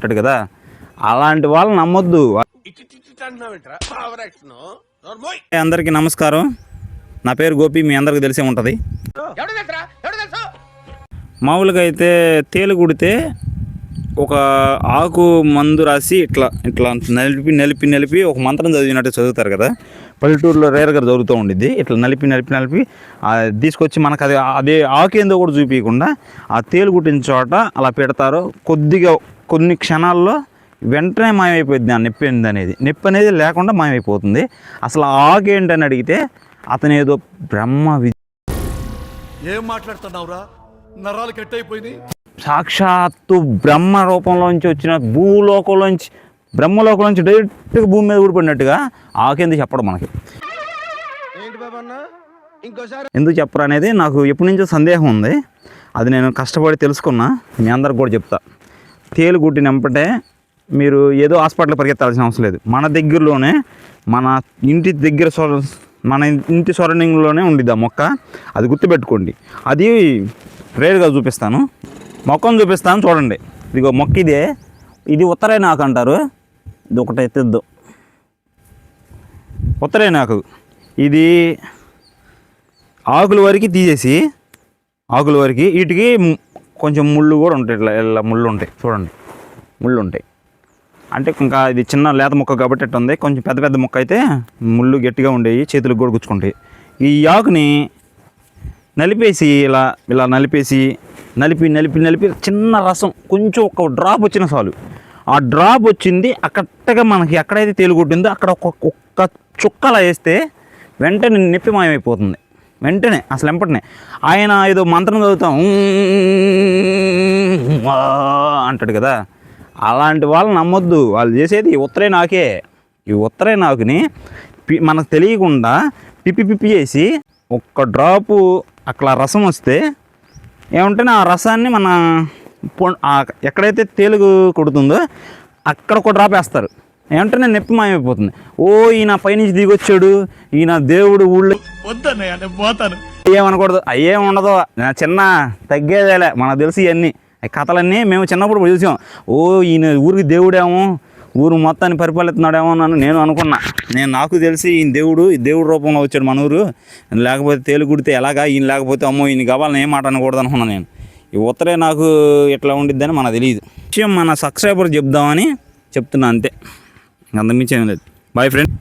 అంటాడు కదా అలాంటి వాళ్ళు నమ్మొద్దు. అందరికీ నమస్కారం. నా పేరు గోపి మీ అందరికీ తెలిసే ఉంటుంది. మామూలుగా అయితే తేలు కుడితే ఒక ఆకు మందు రాసి ఇట్లా ఇట్లా నలిపి నలిపి నలిపి ఒక మంత్రం చదివినట్టు చదువుతారు కదా. పల్లెటూరులో రేరుగా జరుగుతూ ఉండిద్ది. ఇట్లా నలిపి నలిపి నలిపి తీసుకొచ్చి మనకు అది అదే ఆకు ఏందో కూడా చూపించకుండా ఆ తేలు కుట్టిన చోట అలా పెడతారు. కొద్దిగా కొన్ని క్షణాల్లో వెంటనే మాయమైపోయింది ఆ నొప్పి ఏంది అనేది నొప్పి అనేది లేకుండా మాయమైపోతుంది. అసలు ఆ ఆకు ఏంటని అడిగితే అతను ఏదో బ్రహ్మ వి ఏం మాట్లాడుతున్నావురా? నరాలు కట్ సాక్షాత్తు బ్రహ్మ రూపంలోంచి వచ్చిన భూలోకంలోంచి బ్రహ్మలోకంలోంచి డైరెక్ట్గా భూమి మీద ఊడిపడినట్టుగా ఆకేంది చెప్పడం మనకి? ఎందుకు చెప్పరు అనేది నాకు ఎప్పటి నుంచో సందేహం ఉంది. అది నేను కష్టపడి తెలుసుకున్నా. మీ అందరికి కూడా చెప్తా. తేలు కుట్టినంపటే మీరు ఏదో హాస్పిటల్ పరిగెత్తాల్సిన అవసరం లేదు. మన దగ్గరలోనే మన ఇంటి దగ్గర సొర మన ఇంటి సరౌండింగ్లోనే ఉండిద్ది ఆ మొక్క. అది గుర్తుపెట్టుకోండి. అది రేరుగా చూపిస్తాను. మొక్కను చూపిస్తాను చూడండి. ఇదిగో మొక్క ఇదే. ఇది ఉత్తరైనాకు అంటారు. ఇది ఒకటి ఎత్తిద్దు ఉత్తరైనాకు ఇది ఆకుల వరకు తీసేసి ఆకుల వరకు వీటికి కొంచెం ముళ్ళు కూడా ఉంటాయి ఇట్లా ఇలా ముళ్ళు ఉంటాయి. చూడండి. ముళ్ళు ఉంటాయి. అంటే ఇంకా ఇది చిన్న లేత మొక్క కాబట్టి ఎట్ట ఉంది. కొంచెం పెద్ద పెద్ద మొక్క అయితే ముళ్ళు గట్టిగా ఉండేవి చేతులకు కూడా గుచ్చుకుంటాయి. ఈ ఆకుని నలిపేసి ఇలా ఇలా నలిపేసి నలిపి నలిపి నలిపి చిన్న రసం కొంచెం ఒక డ్రాప్ వచ్చిన చాలు. ఆ డ్రాప్ వచ్చింది అక్కడగా మనకి ఎక్కడైతే తేలిగొట్టిందో అక్కడ ఒక్క ఒక్క చుక్కలా వేస్తే వెంటనే నొప్పి మాయమైపోతుంది. వెంటనే అసలు వెంపటనే ఆయన ఏదో మంత్రం చదువుతాం అంటాడు కదా. అలాంటి వాళ్ళు నమ్మొద్దు. వాళ్ళు చేసేది ఈ ఉత్తరే నాకే. ఈ ఉత్తరే నాకుని పి- మనకు తెలియకుండా పిప్పి పిప్పి చేసి ఒక్క డ్రాపు అట్లా రసం వస్తే ఏమంటేనే ఆ రసాన్ని మన పొ- ఆ ఎక్కడైతే తేలుగు కొడుతుందో అక్కడ ఒక డ్రాప్ వేస్తారు. నేను నొప్పి మాయమైపోతుంది. ఓ ఈయన పైనుంచి దిగొచ్చాడు. ఈయన దేవుడు ఊళ్ళో వద్దన్నయ్య నేను పోతాను. ఏమనకూడదు. అయ్యేం ఉండదు. నా చిన్న తగ్గేదేలే. మనకు తెలిసి ఇవన్నీ కథలన్నీ మేము చిన్నప్పుడు చూసాం. ఓ ఈయన ఊరికి దేవుడేమో ఊరు మొత్తాన్ని పరిపాలిస్తున్నాడేమో నన్ను నేను అనుకున్నా. నేను నాకు తెలిసి ఈయన దేవుడు ఈ దేవుడు రూపంలో వచ్చాడు మన ఊరు. లేకపోతే తేలుగుడితే ఎలాగా ఈయన లేకపోతే అమ్మో ఈయన కావాలని ఏం మాట అనకూడదు అనుకున్నా నేను. ఈ ఉత్తరే నాకు ఎట్లా ఉండిద్దని మనకు తెలియదు. విషయం మన సబ్స్క్రైబర్ చెప్దామని చెప్తున్నా అంతే. అంతమించి ఏం లేదు. Boy friend